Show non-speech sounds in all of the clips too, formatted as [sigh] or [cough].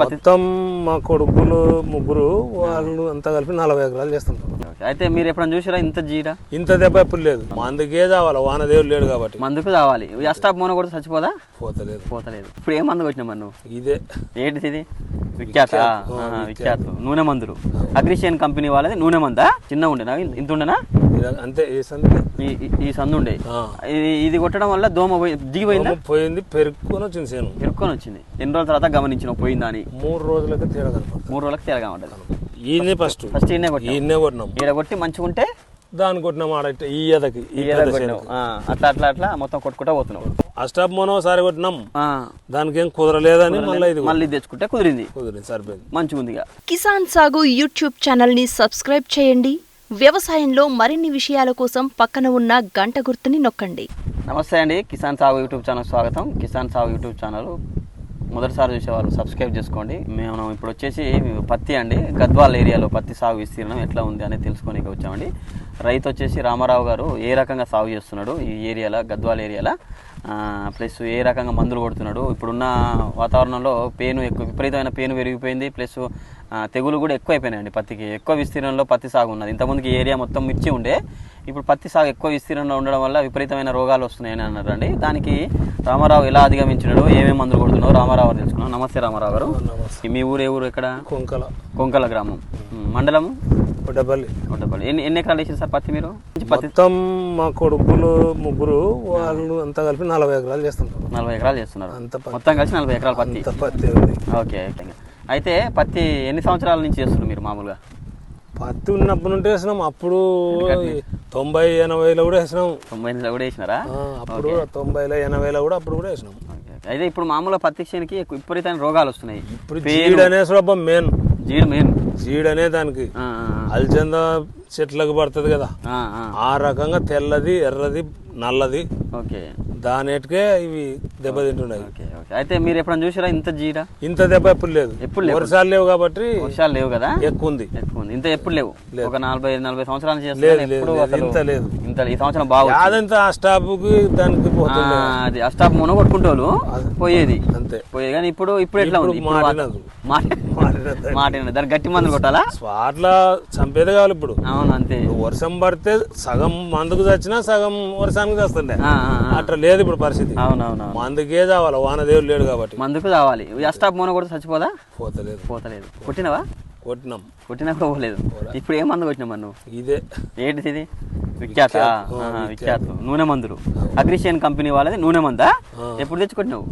మొత్తం మా కొడుకులు ముగ్గురు వాళ్ళు అంతా కలిపి నలభై ఎకరాలు చేస్తుంటారు అయితే మీరు ఎప్పుడైనా చూసారా ఇంత జీడ? ఇంత దెబ్బ ఎప్పుడు లేదు. మందుకే చావాలి. వాన దేవుడు లేడు కాబట్టి. మందుకు కావాలి అస్టాప్ మోన కూడా చచ్చిపోదా? పోతలేదు. పోతలేదు. ఇప్పుడు ఏ మందు కొట్టినా మరి నువ్వు? ఇదే. ఏంటిది ఇది? విఖ్యాత. విఖ్యాత. నూనె మందులు. అగ్రిషియన్ కంపెనీ వాళ్ళది నూనె మందా? చిన్న ఉండేనా ఇంత ఉండేనా అంతే ఈ సందుకే ఈ- సందు ఉండే. ఇది ఇది కొట్టడం వల్ల దోమ పోయి దిగిపోయిందా? పోయింది పెరుక్కొని వచ్చింది సేను. ఇరుక్కొని వచ్చింది ఎన్ని రోజుల తర్వాత గమనించిన పోయిందా అని? మూడు రోజులకి తేడా మూడు రోజులకు ఉంటుంది ఈయనే ఫస్ట్. ఫస్ట్ ఈయనే కొట్టినాం ఈయనే కొట్టినాం. ఈడ కొట్టి మంచిగా ఉంటే? దాన్ని కొట్టినాం ఆడ ఈ ఎదకి అట్లా అట్లా అట్లా మొత్తం కొట్టుకుంటా పోతున్నావు. అష్టాప్ మనం ఒకసారి కొట్టినాం. ఆ, దానికి ఏం కుదరలేదని మళ్ళీ ఇది మళ్ళీ తెచ్చుకుంటే కుదిరింది. కుదిరింది సరిపోయింది. మంచిగా కిసాన్ సాగు యూట్యూబ్ ఛానల్ని సబ్స్క్రైబ్ చేయండి. వ్యవసాయంలో మరిన్ని విషయాల కోసం పక్కన ఉన్న గంట గుర్తుని నొక్కండి. నమస్తే అండి కిసాన్ సాగు యూట్యూబ్ ఛానల్ స్వాగతం. కిసాన్ సాగు యూట్యూబ్ ఛానల్ మొదటిసారి చూసేవాళ్ళు సబ్స్క్రైబ్ చేసుకోండి. మేము ఇప్పుడు వచ్చేసి పత్తి అండి గద్వాల్ ఏరియాలో పత్తి సాగు విస్తీర్ణం ఎట్లా ఉంది అనేది తెలుసుకోనికి వచ్చామండి. రైతు వచ్చేసి రామారావు గారు ఏ రకంగా సాగు చేస్తున్నాడు ఈ ఏరియాలో గద్వాల్ ఏరియాలో ప్లస్ ఏ రకంగా మందులు కొడుతున్నాడు. ఇప్పుడున్న వాతావరణంలో పేను ఎక్కువ విపరీతమైన పేను పెరిగిపోయింది ప్లస్ తెగులు కూడా ఎక్కువ అయిపోయినాయండి పత్తికి. ఎక్కువ విస్తీర్ణంలో పత్తి సాగు ఉన్నది. ఇంతకుముందుకి ఏరియా మొత్తం మిర్చి ఉండే. ఇప్పుడు పత్తి సాగు ఎక్కువ విస్తీర్ణంలో ఉండడం వల్ల విపరీతమైన రోగాలు వస్తున్నాయని అన్నారండి. దానికి రామారావు ఎలా అధిగమించినాడు? ఏమేమి మందులు కొడుతున్నావు రామారావు గారు తెలుసుకున్నాం నమస్తే రామారావు గారు. నమస్తే. మీ ఊరు ఏ ఊరు ఎక్కడ? కొంకల. కొంకల గ్రామం. మండలం కొట్టపల్లి ఎన్ని ఎన్ని ఎకరాలు వేసారు సార్ పత్తి మీరు? మొత్తం మా కొడుకులు ముగ్గురు వాళ్ళు అంతా కలిపి నలభై ఎకరాలు చేస్తుంటారు. నలభై ఎకరాలు చేస్తున్నారు. మొత్తం కలిసి నలభై ఎకరాల పత్తి. పత్తి ఓకే. అయితే పత్తి ఎన్ని సంవత్సరాల నుంచి చేస్తున్నారు మీరు మామూలుగా? పత్తి ఉన్నప్పటి నుండి వేసినాం. అప్పుడు తొంభై ఎనభైలో కూడా వేసినాం. తొంభై ఎనిమిదిలో కూడా వేసినారా? అప్పుడు తొంభైలో ఎనభైలో కూడా అప్పుడు కూడా వేసినాం. అయితే ఇప్పుడు మామూలుగా పత్తి చేనుకి విపరీతమైన రోగాలు వస్తున్నాయి. ఇప్పుడు జీడ్ అనే సులభం మెయిన్ జీడి మెయిన్ జీడ్ అనే దానికి. అల్చంద చెట్లకు పడుతుంది కదా. ఆ రకంగా తెల్లది ఎర్రది నల్లది. ఓకే. దానేటికే ఇవి దెబ్బతింటున్నాయి ఓకే ఓకే. అయితే మీరు ఎప్పుడైనా చూసారా ఇంత జీడ? ఇంత దెబ్బ ఎప్పుడు లేదు. ఎప్పుడు లేవు. వర్షాలు లేవు కాబట్టి వర్షాలు లేవు కదా? ఎక్కువ ఉంది ఎక్కువ ఉంది. ఇంత ఎప్పుడు లేవు? ఒక నలభై నలభై సంవత్సరాల నుంచి. అసలు? ఇంత లేదు. ఇంత ఈ సంవత్సరం బాగా ఆ స్టాప్కి దానికి అది అష్టాప్ మున కొట్టుకుంటోళ్ళు పోయేది. అంతే. పోయేది. కానీ ఇప్పుడు ఇప్పుడు ఎట్లా ఉంది? ఇప్పుడు ఇప్పుడు మారినది. మాట- మారినది. మాట దానికి గట్టి మందులు కొట్టాలా? స్పాట్లా చంపేది కావాలి ఇప్పుడు. అవును అంతే. వర్షం పడితే సగం మందుకు చచ్చినా సగం వర్షానికి చస్తుండే. ఆ. అట్లా లేదు ఇప్పుడు పరిస్థితి. అవునవును మందుకే చావాలి. వాన దేవుడు లేడు కాబట్టి. మందుకు కావాలి అష్టాప్ మున కూడా చచ్చిపోదా? పోతలేదు. పోతలేదు. కొట్టినవా? కొట్టినాం. కొట్టినా కూడా పోలేదు. ఇప్పుడు ఏ మందు కొట్టినా నువ్వు? ఇదే. ఏంటిది ఇది? విఖ్యాత. విఖ్యాత. నూనె మందులు. అగ్రిషియన్ కంపెనీ వాళ్ళది నూనె మందా? ఎప్పుడు తెచ్చుకొట్టినావు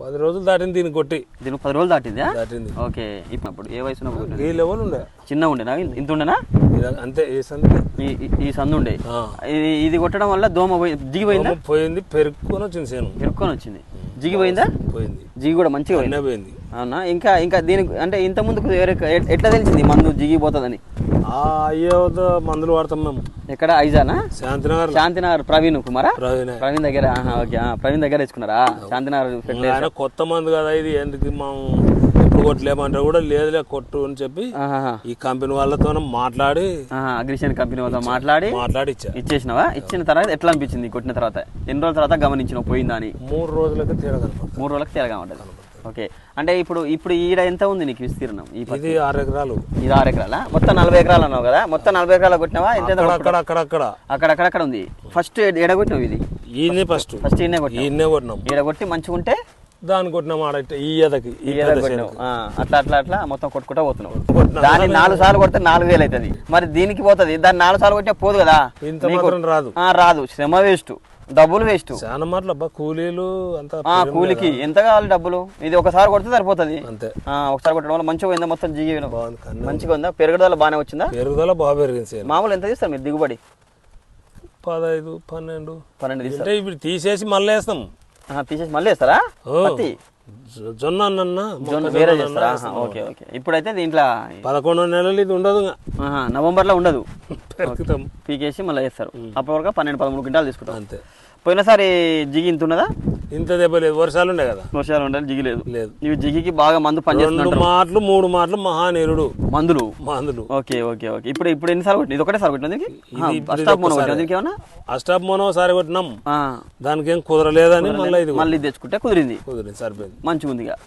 పది రోజులు దాటింది దీన్ని కొట్టి. దీనికి పది రోజులు దాటిందా? దాటింది. ఓకే ఇప్పుడు ఏ వయసు ఈ లెవెల్ ఉండే? చిన్న ఉండేనా? ఇంత ఉండేనా? అంతే ఈ సందుకే ఈ సందు ఉండే. ఇది కొట్టడం వల్ల దోమ పోయి దిగిపోయిందా పోయింది? పెరుక్కొని వచ్చింది సేను. ఇరుక్కొని వచ్చింది. జిగిపోయిందా పోయింది? జిగి కూడా మంచిగా పోయింది. అవునా? ఇంకా ఇంకా దీనికి అంటే ఇంత ముందుకు ఎట్లా తెలిసింది మందు జిగిపోతుందని? ఆ అయ్యో మందులు వాడతాం మేము. ఎక్కడ? ఐజానా? శాంతినగర్ శాంతినగర్ ప్రవీణ్ కుమారా? ప్రవీణ్. దగ్గర ఓకే. ప్రవీణ్ దగ్గర తెచ్చుకున్నారా? శాంతినగర్ కొత్త మందు కదా ఇది ఎందుకు మనం ఎప్పుడు కొట్టలేమంటే కూడా లేదులే కొట్టు అని చెప్పి. ఈ కంపెనీ వాళ్ళతో మాట్లాడి అగ్రిషన్ కంపెనీ వాళ్ళతో మాట్లాడి మాట్లాడి ఇచ్చా. ఇచ్చేసినావా? ఇచ్చిన తర్వాత ఎట్లా అనిపించింది కొట్టిన తర్వాత? ఎన్ని రోజుల తర్వాత గమనించినావు పోయిందా అని? మూడు రోజులకి తేడా మూడు రోజులకు తేలగా ఉంటుంది ఓకే. అంటే ఇప్పుడు ఇప్పుడు ఈడ ఎంత ఉంది నీకు విస్తీర్ణం? ఇది ఆరు ఎకరాలు. ఇది ఆరు ఎకరాల? మొత్తం నలభై ఎకరాలు అన్నావు కదా? మొత్తం నలభై ఎకరాలు కొట్టినావా? ఎంత అక్కడ? అక్కడ అక్కడ అక్కడ. అక్కడ అక్కడక్కడ ఉంది. ఫస్ట్ ఎడ కొట్టినావు ఇది? ఈయనే ఫస్ట్ ఫస్ట్ ఈయనే కొట్టినావు. ఈయనే కొట్టినాం. ఈడ కొట్టి మంచిగా ఉంటే? దాన్ని కొట్టినాం ఆడ ఈ ఎదకి అట్లా అట్లా అట్లా మొత్తం కొట్టుకుంటా పోతున్నావు. కొట్టినాం. దాన్ని నాలుగు సార్లు కొడితే నాలుగు వేలు అవుతుంది. మరి దీనికి పోతుంది. దాన్ని నాలుగు సార్లు కొట్టినా పోదు కదా? ఇంత రాదు. ఆ, రాదు. శ్రమ వేస్ట్. డబ్బులు వేస్ట్. చాలా మాటలు అబ్బా కూలీలు అంతా కూలికి ఎంత కావాలి డబ్బులు? ఇది ఒకసారి కొడితే సరిపోతుంది. అంతే. ఒకసారి కొట్టడం వల్ల మంచిగా పోయిందా మొత్తం కన్నా. మంచిగా ఉందా? పెరుగుదల బాగానే వచ్చిందా? పెరుగుదల బాగా పెరిగింది మామూలు ఎంత తీస్తారు మీరు దిగుబడి? పదహైదు పన్నెండు. పన్నెండు అంటే ఇప్పుడు తీసేసి మళ్ళీ వేస్తాం. తీసేసి మళ్ళీ వేస్తారా? జొన్న వేరే చేస్తారా? Okay okay. ఇప్పుడైతే దీంట్లో పదకొండు నెలలు ఇది ఉండదు నవంబర్లో ఉండదు. [laughs] పీకేసి మళ్ళీ వేస్తారు. అప్పటి వరకు పన్నెండు పదమూడు క్వింటాలు తీసుకుంటాం. అంతే. పోయినసారి జిగి ఇంత ఉన్నదా? ఇంత దెబ్బ లేదు. వర్షాలు ఉండే కదా. వర్షాలు ఉండాలి జిగి లేదు. లేదు. ఇవి జిగికి బాగా మందు రెండు పనిచేస్తున్నారు మాటలు మూడు మాటలు మహానీరుడు. మందులు? మందులు. Okay okay okay. ఇప్పుడు ఇప్పుడు ఎన్నిసార్లు కొట్టింది ఇది ఒకటే సార్ కొట్టిన దీనికి అష్టాప్ మోనో. కొట్టిన దీనికి ఏమన్నా? అష్టాప్ మనం ఒకసారి కొట్టినాం. దానికి ఏం కుదరలేదని మళ్ళీ ఇది మళ్ళీ తెచ్చుకుంటే కుదిరింది. కుదిరింది సరిపోయింది. మంచిగా